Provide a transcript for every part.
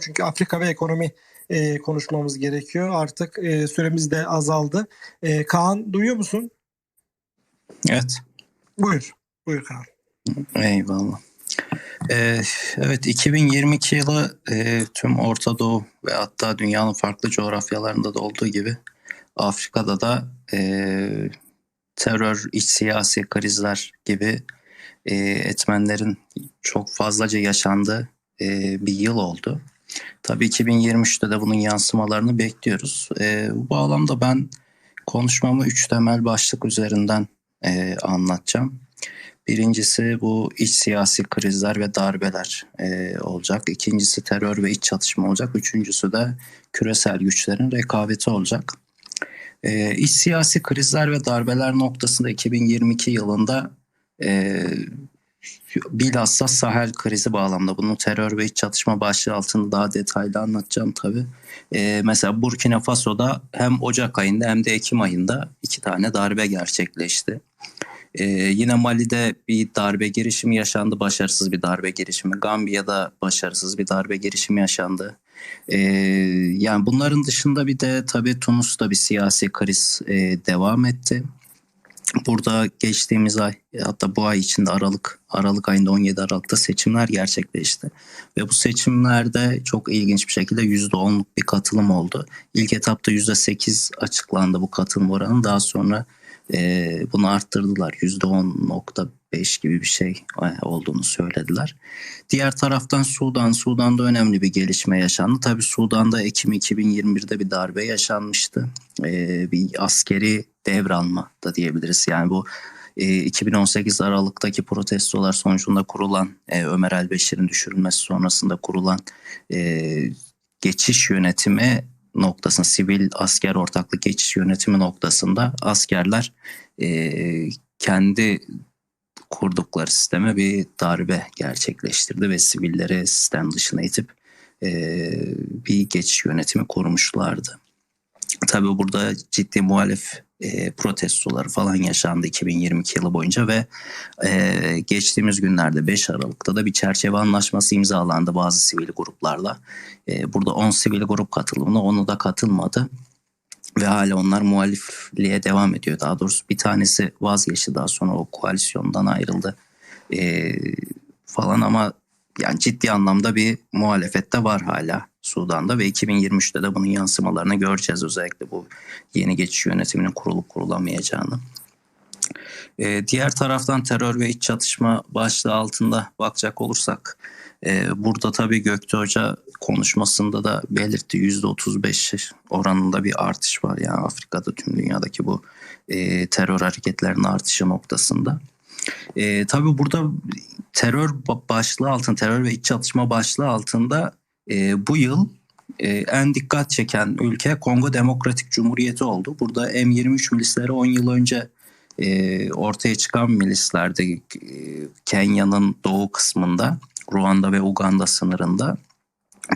Çünkü Afrika ve ekonomi e, konuşmamız gerekiyor. Artık e, süremiz de azaldı. E, Kaan duyuyor musun? Evet. Buyur. Buyur Kaan. Eyvallah. Ee, evet 2022 yılı e, tüm Orta Doğu ve hatta dünyanın farklı coğrafyalarında da olduğu gibi Afrika'da da e, terör, iç siyasi krizler gibi e, etmenlerin çok fazlaca yaşandığı e, bir yıl oldu. Tabii 2023'te de bunun yansımalarını bekliyoruz. E, bu bağlamda ben konuşmamı üç temel başlık üzerinden e, anlatacağım. Birincisi bu iç siyasi krizler ve darbeler e, olacak. İkincisi terör ve iç çatışma olacak. Üçüncüsü de küresel güçlerin rekabeti olacak. E, iç siyasi krizler ve darbeler noktasında 2022 yılında e, bilhassa Sahel krizi bağlamında bunu terör ve iç çatışma başlığı altında daha detaylı anlatacağım tabi. Ee, mesela Burkina Faso'da hem Ocak ayında hem de Ekim ayında iki tane darbe gerçekleşti. Ee, yine Mali'de bir darbe girişimi yaşandı, başarısız bir darbe girişimi. Gambiya'da başarısız bir darbe girişimi yaşandı. Ee, yani bunların dışında bir de tabii Tunus'ta bir siyasi kriz e, devam etti. Burada geçtiğimiz ay hatta bu ay içinde Aralık Aralık ayında 17 Aralık'ta seçimler gerçekleşti. Ve bu seçimlerde çok ilginç bir şekilde %10'luk bir katılım oldu. İlk etapta %8 açıklandı bu katılım oranı. Daha sonra e, bunu arttırdılar. %10.5 gibi bir şey e, olduğunu söylediler. Diğer taraftan Sudan. Sudan'da önemli bir gelişme yaşandı. Tabi Sudan'da Ekim 2021'de bir darbe yaşanmıştı. E, bir askeri devralma da diyebiliriz. Yani bu 2018 e, Aralık'taki protestolar sonucunda kurulan e, Ömer Elbeşir'in düşürülmesi sonrasında kurulan geçiş yönetimi noktasında sivil asker ortaklık geçiş yönetimi noktasında askerler e, kendi kurdukları sisteme bir darbe gerçekleştirdi ve sivilleri sistem dışına itip e, bir geçiş yönetimi kurmuşlardı. Tabii burada ciddi muhalif e, protestoları falan yaşandı 2022 yılı boyunca ve e, geçtiğimiz günlerde 5 Aralık'ta da bir çerçeve anlaşması imzalandı bazı sivil gruplarla. E, burada 10 sivil grup katılımına onu da katılmadı ve hala onlar muhalifliğe devam ediyor. Daha doğrusu bir tanesi vazgeçti daha sonra o koalisyondan ayrıldı e, falan ama yani ciddi anlamda bir muhalefette var hala Sudan'da ve 2023'te de bunun yansımalarını göreceğiz özellikle bu yeni geçiş yönetiminin kurulup kurulamayacağını. Ee, diğer taraftan terör ve iç çatışma başlığı altında bakacak olursak e, burada tabii Gökte Hoca konuşmasında da belirtti %35 oranında bir artış var yani Afrika'da tüm dünyadaki bu e, terör hareketlerinin artışı noktasında. E, tabii burada terör başlığı altında, terör ve iç çatışma başlığı altında e, bu yıl e, en dikkat çeken ülke Kongo Demokratik Cumhuriyeti oldu. Burada M23 milisleri 10 yıl önce e, ortaya çıkan milislerdi e, Kenya'nın doğu kısmında, Ruanda ve Uganda sınırında.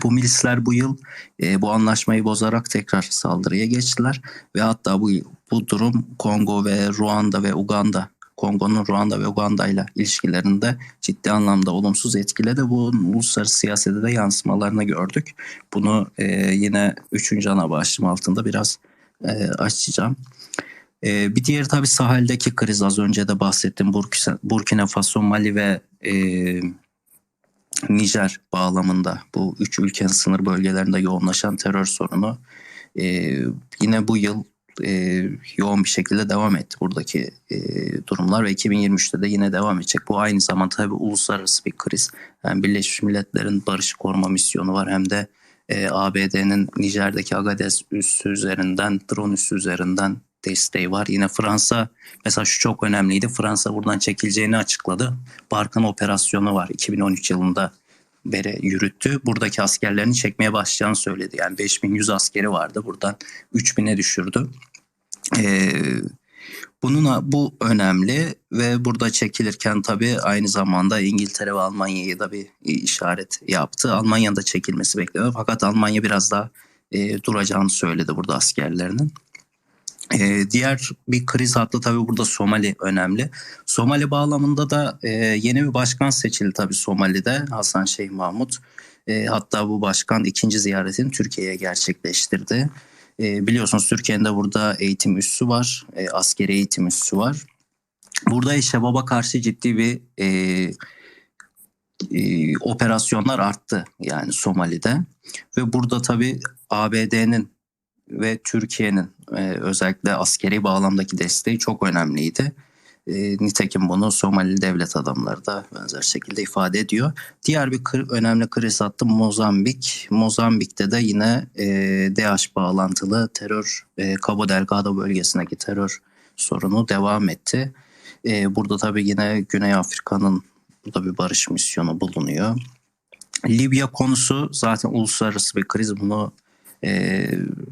Bu milisler bu yıl e, bu anlaşmayı bozarak tekrar saldırıya geçtiler ve hatta bu bu durum Kongo ve Ruanda ve Uganda Kongo'nun Ruanda ve Uganda ile ilişkilerinde ciddi anlamda olumsuz etkiledi. Bu uluslararası siyasete de yansımalarını gördük. Bunu e, yine üçüncü ana başlığım altında biraz e, açacağım. E, bir diğer tabii sahildeki kriz az önce de bahsettim. Burkina, Burkina Faso, Mali ve e, Nijer bağlamında bu üç ülkenin sınır bölgelerinde yoğunlaşan terör sorunu e, yine bu yıl e, yoğun bir şekilde devam etti buradaki e, durumlar ve 2023'te de yine devam edecek. Bu aynı zamanda tabii uluslararası bir kriz. Yani Birleşmiş Milletler'in barış koruma misyonu var hem de e, ABD'nin Nijer'deki Agadez üssü üzerinden, drone üssü üzerinden desteği var. Yine Fransa mesela şu çok önemliydi. Fransa buradan çekileceğini açıkladı. Barkan operasyonu var 2013 yılında beri yürüttü. Buradaki askerlerini çekmeye başlayacağını söyledi. Yani 5100 askeri vardı. Buradan 3000'e düşürdü. Ee, bunun bu önemli ve burada çekilirken tabii aynı zamanda İngiltere ve Almanya'ya da bir işaret yaptı. Almanya'da çekilmesi bekleniyor fakat Almanya biraz daha e, duracağını söyledi burada askerlerinin. Ee, diğer bir kriz hattı tabii burada Somali önemli. Somali bağlamında da e, yeni bir başkan seçildi tabii Somali'de Hasan Şeyh Mahmut. E, hatta bu başkan ikinci ziyaretini Türkiye'ye gerçekleştirdi. E, biliyorsunuz Türkiye'nin burada eğitim üssü var, e, askeri eğitim üssü var. Burada İşebaba karşı ciddi bir e, e, operasyonlar arttı yani Somali'de ve burada tabii ABD'nin ve Türkiye'nin e, özellikle askeri bağlamdaki desteği çok önemliydi. E, nitekim bunu Somali devlet adamları da benzer şekilde ifade ediyor. Diğer bir kır, önemli kriz hattı Mozambik. Mozambik'te de yine e, DH bağlantılı terör, e, Cabo Delgado bölgesindeki terör sorunu devam etti. E, burada tabii yine Güney Afrika'nın burada bir barış misyonu bulunuyor. Libya konusu zaten uluslararası bir kriz. Bunu e,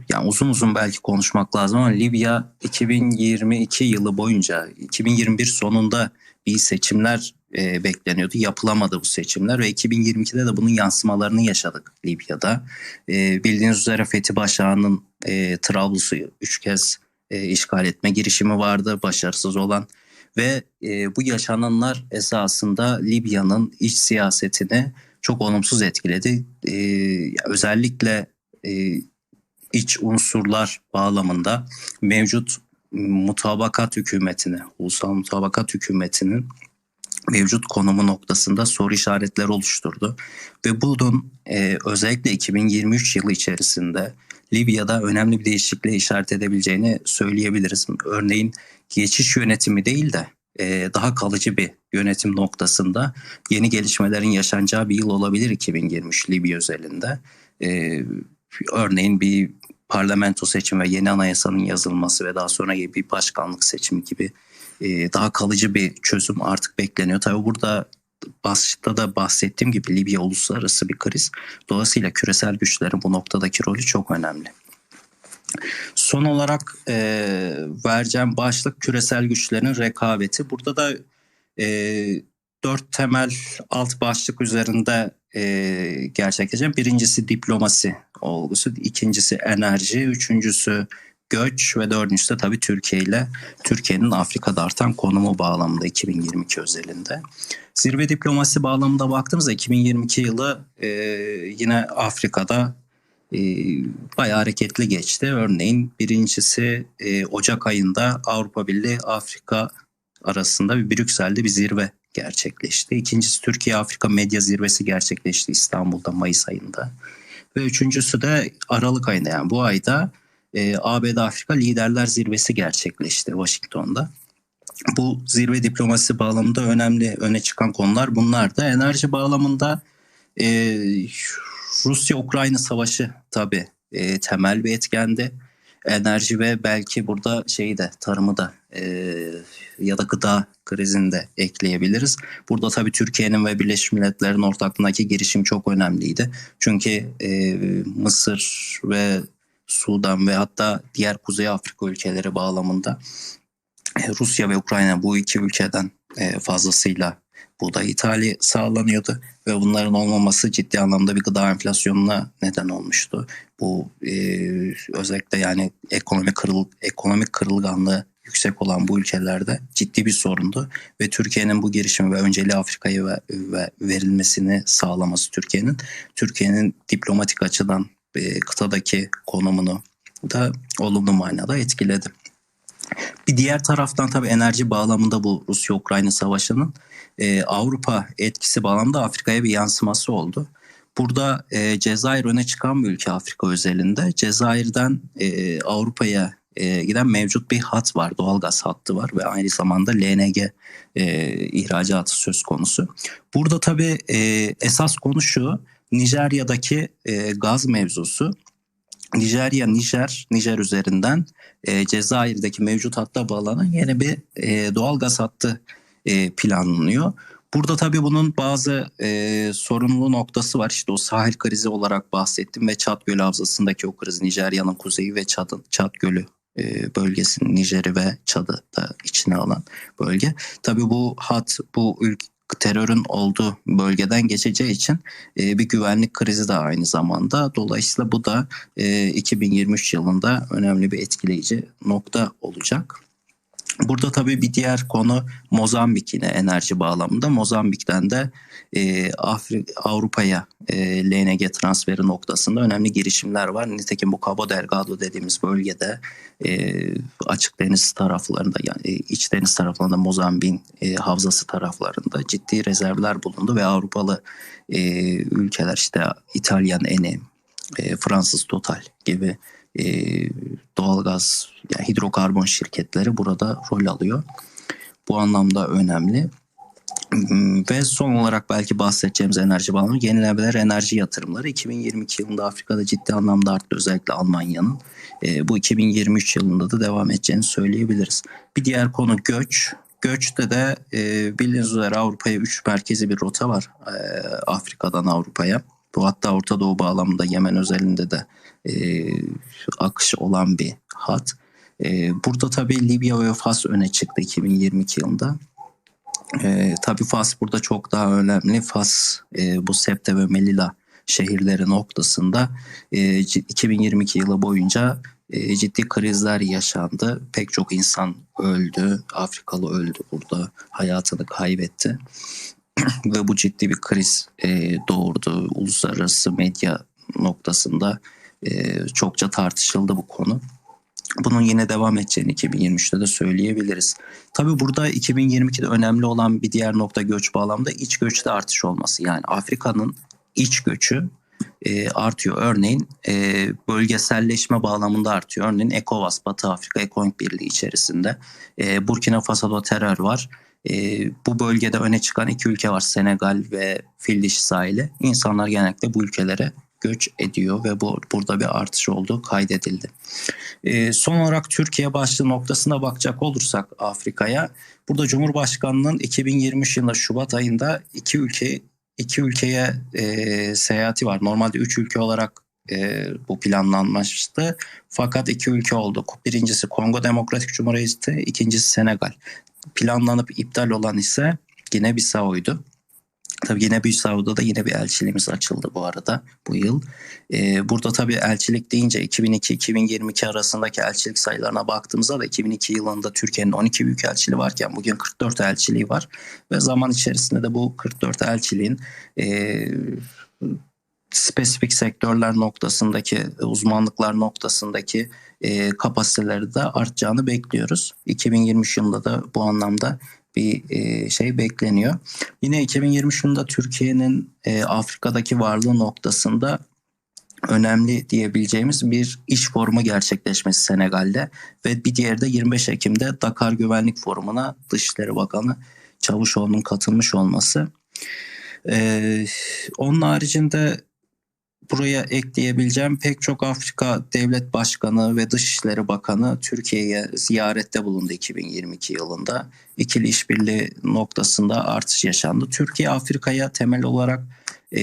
yani uzun uzun belki konuşmak lazım ama Libya 2022 yılı boyunca 2021 sonunda bir seçimler e, bekleniyordu. Yapılamadı bu seçimler ve 2022'de de bunun yansımalarını yaşadık Libya'da. E, bildiğiniz üzere Fethi Başağı'nın e, Trablus'u üç kez e, işgal etme girişimi vardı başarısız olan ve e, bu yaşananlar esasında Libya'nın iç siyasetini çok olumsuz etkiledi. E, özellikle e, iç unsurlar bağlamında mevcut mutabakat hükümetine, ulusal mutabakat hükümetinin mevcut konumu noktasında soru işaretleri oluşturdu. Ve bunun e, özellikle 2023 yılı içerisinde Libya'da önemli bir değişikliğe işaret edebileceğini söyleyebiliriz. Örneğin geçiş yönetimi değil de e, daha kalıcı bir yönetim noktasında yeni gelişmelerin yaşanacağı bir yıl olabilir 2023 Libya özelinde. E, örneğin bir parlamento seçimi ve yeni anayasanın yazılması ve daha sonra bir başkanlık seçimi gibi e, daha kalıcı bir çözüm artık bekleniyor. Tabii burada başta da bahsettiğim gibi Libya uluslararası bir kriz. Dolayısıyla küresel güçlerin bu noktadaki rolü çok önemli. Son olarak e, vereceğim başlık küresel güçlerin rekabeti. Burada da e, dört temel alt başlık üzerinde e, gerçekleşeceğim. Birincisi diplomasi olgusu, ikincisi enerji, üçüncüsü göç ve dördüncüsü de tabii Türkiye ile Türkiye'nin Afrika'da artan konumu bağlamında 2022 özelinde. Zirve diplomasi bağlamında baktığımızda 2022 yılı e, yine Afrika'da e, bayağı hareketli geçti. Örneğin birincisi e, Ocak ayında Avrupa Birliği Afrika arasında bir Brüksel'de bir zirve gerçekleşti. İkincisi Türkiye Afrika Medya Zirvesi gerçekleşti İstanbul'da Mayıs ayında. Ve üçüncüsü de Aralık ayında yani bu ayda e, ABD Afrika Liderler Zirvesi gerçekleşti Washington'da. Bu zirve diplomasi bağlamında önemli öne çıkan konular bunlar da. Enerji bağlamında e, Rusya-Ukrayna savaşı tabii e, temel bir etkendi. Enerji ve belki burada şeyi de tarımı da e, ya da gıda krizini de ekleyebiliriz. Burada tabii Türkiye'nin ve Birleşmiş Milletler'in ortaklığındaki girişim çok önemliydi. Çünkü e, Mısır ve Sudan ve hatta diğer Kuzey Afrika ülkeleri bağlamında e, Rusya ve Ukrayna bu iki ülkeden e, fazlasıyla buğday ithali sağlanıyordu ve bunların olmaması ciddi anlamda bir gıda enflasyonuna neden olmuştu. Bu e, özellikle yani ekonomik kırıl ekonomik kırılganlığı yüksek olan bu ülkelerde ciddi bir sorundu ve Türkiye'nin bu girişimi ve önceliği Afrika'ya ve, ve verilmesini sağlaması Türkiye'nin Türkiye'nin diplomatik açıdan e, kıtadaki konumunu da olumlu manada etkiledi. Bir diğer taraftan tabii enerji bağlamında bu Rusya-Ukrayna savaşının e, Avrupa etkisi bağlamında Afrika'ya bir yansıması oldu. Burada e, Cezayir öne çıkan bir ülke Afrika özelinde. Cezayir'den e, Avrupa'ya e, giden mevcut bir hat var, doğalgaz hattı var ve aynı zamanda LNG e, ihracatı söz konusu. Burada tabii e, esas konu şu, Nijerya'daki e, gaz mevzusu. Nijerya, Nijer, Nijer üzerinden e, Cezayir'deki mevcut hatta bağlanan yeni bir e, doğal gaz hattı e, planlanıyor. Burada tabii bunun bazı e, sorunlu noktası var. İşte o sahil krizi olarak bahsettim ve Çat Gölü Havzası'ndaki o kriz Nijerya'nın kuzeyi ve Çat'ın Çat Gölü e, bölgesinin Nijer'i ve Çad'ı da içine alan bölge. Tabii bu hat bu ülke terörün olduğu bölgeden geçeceği için e, bir güvenlik krizi de aynı zamanda. Dolayısıyla bu da e, 2023 yılında önemli bir etkileyici nokta olacak. Burada tabii bir diğer konu Mozambik yine enerji bağlamında. Mozambik'ten de e, Avrupa'ya e, LNG transferi noktasında önemli girişimler var. Nitekim bu Cabo Delgado dediğimiz bölgede e, açık deniz taraflarında yani e, iç deniz taraflarında Mozambik'in e, havzası taraflarında ciddi rezervler bulundu ve Avrupalı e, ülkeler işte İtalyan Eni, e, Fransız Total gibi e, doğalgaz yani hidrokarbon şirketleri burada rol alıyor. Bu anlamda önemli. Hmm, Ve son olarak belki bahsedeceğimiz enerji bağlamı yenilenebilir enerji yatırımları 2022 yılında Afrika'da ciddi anlamda arttı özellikle Almanya'nın. E, bu 2023 yılında da devam edeceğini söyleyebiliriz. Bir diğer konu göç. Göçte de e, bildiğiniz üzere Avrupa'ya 3 merkezi bir rota var e, Afrika'dan Avrupa'ya. Bu hatta Orta Doğu bağlamında Yemen özelinde de e, akış olan bir hat. E, burada tabii Libya ve Fas öne çıktı 2022 yılında. E, tabii Fas burada çok daha önemli. Fas e, bu Septe ve Melilla şehirleri noktasında e, c- 2022 yılı boyunca e, ciddi krizler yaşandı. Pek çok insan öldü. Afrikalı öldü burada. Hayatını kaybetti. ve bu ciddi bir kriz e, doğurdu. Uluslararası medya noktasında e, çokça tartışıldı bu konu. Bunun yine devam edeceğini 2023'te de söyleyebiliriz. Tabii burada 2022'de önemli olan bir diğer nokta göç bağlamda iç göçte artış olması. Yani Afrika'nın iç göçü e, artıyor. Örneğin e, bölgeselleşme bağlamında artıyor. Örneğin ECOWAS, Batı Afrika Ekonomik Birliği içerisinde e, Burkina Faso'da terör var. E, bu bölgede öne çıkan iki ülke var Senegal ve Fil sahili. İnsanlar genellikle bu ülkelere göç ediyor ve bu burada bir artış olduğu kaydedildi. E, son olarak Türkiye başlığı noktasına bakacak olursak Afrika'ya burada Cumhurbaşkanı'nın 2023 yılında Şubat ayında iki ülke iki ülkeye e, seyahati var. Normalde üç ülke olarak e, bu planlanmıştı. Fakat iki ülke oldu. Birincisi Kongo Demokratik Cumhuriyeti, ikincisi Senegal. Planlanıp iptal olan ise Gine Bissau'ydu. Tabii yine Bissau'da da yine bir elçiliğimiz açıldı bu arada bu yıl. Ee, burada tabii elçilik deyince 2002-2022 arasındaki elçilik sayılarına baktığımızda da 2002 yılında Türkiye'nin 12 büyük elçiliği varken bugün 44 elçiliği var. Ve zaman içerisinde de bu 44 elçiliğin e, spesifik sektörler noktasındaki uzmanlıklar noktasındaki e, kapasiteleri de artacağını bekliyoruz. 2023 yılında da bu anlamda bir e, şey bekleniyor. Yine 2023 yılında Türkiye'nin e, Afrika'daki varlığı noktasında önemli diyebileceğimiz bir iş forumu gerçekleşmesi Senegal'de ve bir diğeri de 25 Ekim'de Dakar Güvenlik Forumu'na Dışişleri Bakanı Çavuşoğlu'nun katılmış olması. Ee, onun haricinde buraya ekleyebileceğim pek çok Afrika Devlet Başkanı ve Dışişleri Bakanı Türkiye'ye ziyarette bulundu 2022 yılında. İkili işbirliği noktasında artış yaşandı. Türkiye Afrika'ya temel olarak e,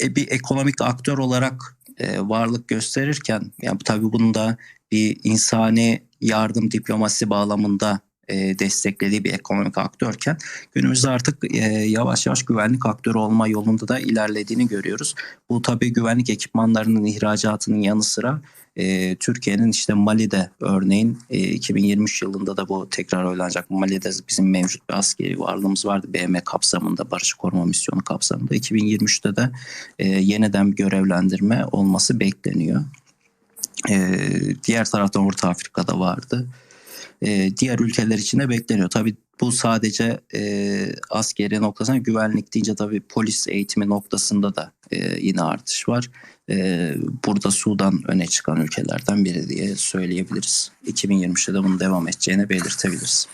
e, bir ekonomik aktör olarak e, varlık gösterirken yani tabii bunun da bir insani yardım diplomasi bağlamında e, desteklediği bir ekonomik aktörken günümüzde artık e, yavaş yavaş güvenlik aktörü olma yolunda da ilerlediğini görüyoruz. Bu tabii güvenlik ekipmanlarının ihracatının yanı sıra e, Türkiye'nin işte Mali'de örneğin e, 2023 yılında da bu tekrar oylanacak. Mali'de bizim mevcut bir askeri varlığımız vardı BM kapsamında Barış Koruma Misyonu kapsamında. 2023'te de e, yeniden bir görevlendirme olması bekleniyor. E, diğer taraftan Orta Afrika'da vardı. E, diğer ülkeler için de bekleniyor. Tabii bu sadece e, askeri noktasında güvenlik deyince tabii polis eğitimi noktasında da e, yine artış var. E, burada Sudan öne çıkan ülkelerden biri diye söyleyebiliriz. 2023'te de bunun devam edeceğini belirtebiliriz.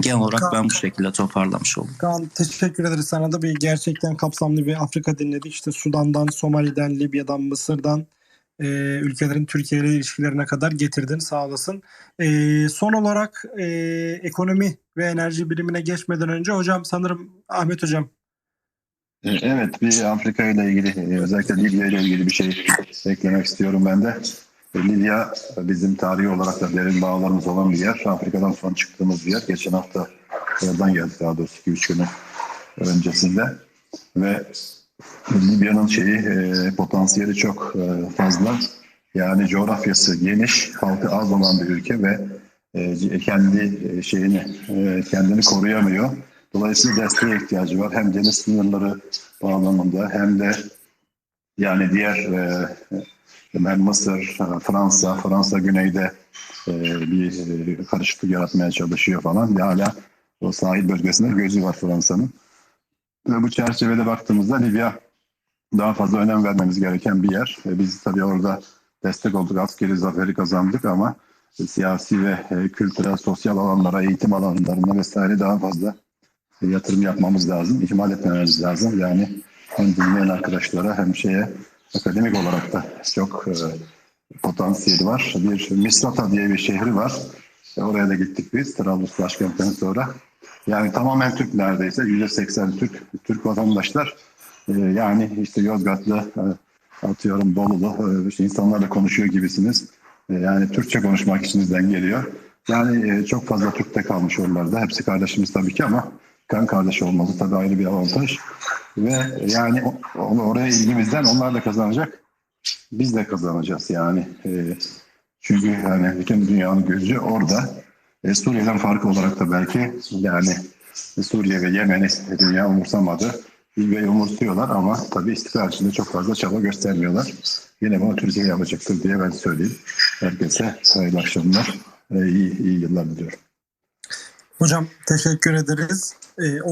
Genel olarak ben bu şekilde toparlamış oldum. Kaan teşekkür ederiz. Sana da bir gerçekten kapsamlı bir Afrika dinledik. İşte Sudan'dan, Somali'den, Libya'dan, Mısır'dan e, ülkelerin Türkiye ile ilişkilerine kadar getirdin. Sağ olasın. E, son olarak e, ekonomi ve enerji birimine geçmeden önce hocam sanırım Ahmet hocam E, Evet, bir Afrika ile ilgili, e, özellikle Libya ile ilgili bir şey eklemek istiyorum ben de. E, Libya bizim tarihi olarak da derin bağlarımız olan bir yer. Afrika'dan son çıktığımız bir yer. Geçen hafta oradan geldik daha doğrusu 2-3 günü öncesinde. Ve Libya'nın şeyi e, potansiyeli çok e, fazla. Yani coğrafyası geniş, halkı az olan bir ülke ve e, kendi e, şeyini e, kendini koruyamıyor. Dolayısıyla desteğe ihtiyacı var. Hem deniz sınırları bağlamında hem de yani diğer e, Mısır, Fransa, Fransa güneyde e, bir e, karışıklık yaratmaya çalışıyor falan. Ve hala o sahil bölgesinde gözü var Fransa'nın. Bu çerçevede baktığımızda Libya daha fazla önem vermemiz gereken bir yer. Biz tabii orada destek olduk, askeri zaferi kazandık ama siyasi ve e, kültürel, sosyal alanlara, eğitim alanlarına vesaire daha fazla yatırım yapmamız lazım. ihmal etmememiz lazım. Yani hem dinleyen arkadaşlara hem şeye akademik olarak da çok e, potansiyeli var. Bir Misrata diye bir şehri var. E, oraya da gittik biz Trablus başkentten sonra. Yani tamamen Türk neredeyse. %80 Türk, Türk vatandaşlar. E, yani işte Yozgatlı, e, atıyorum Bolulu e, işte insanlarla konuşuyor gibisiniz. E, yani Türkçe konuşmak içinizden geliyor. Yani e, çok fazla Türk'te kalmış oralarda. Hepsi kardeşimiz tabii ki ama kan kardeş olması tabii ayrı bir avantaj. Ve yani o- o- oraya ilgimizden onlar da kazanacak. Biz de kazanacağız yani. E, çünkü yani bütün dünyanın gözü orada. E, Suriye'den farkı olarak da belki yani Suriye ve Yemen'i dünya umursamadı. Libya'yı umursuyorlar ama tabii istikrar içinde çok fazla çaba göstermiyorlar. Yine bunu Türkiye yapacaktır diye ben söyleyeyim. Herkese hayırlı akşamlar, e, iyi, iyi yıllar diliyorum. Hocam teşekkür ederiz. Ee,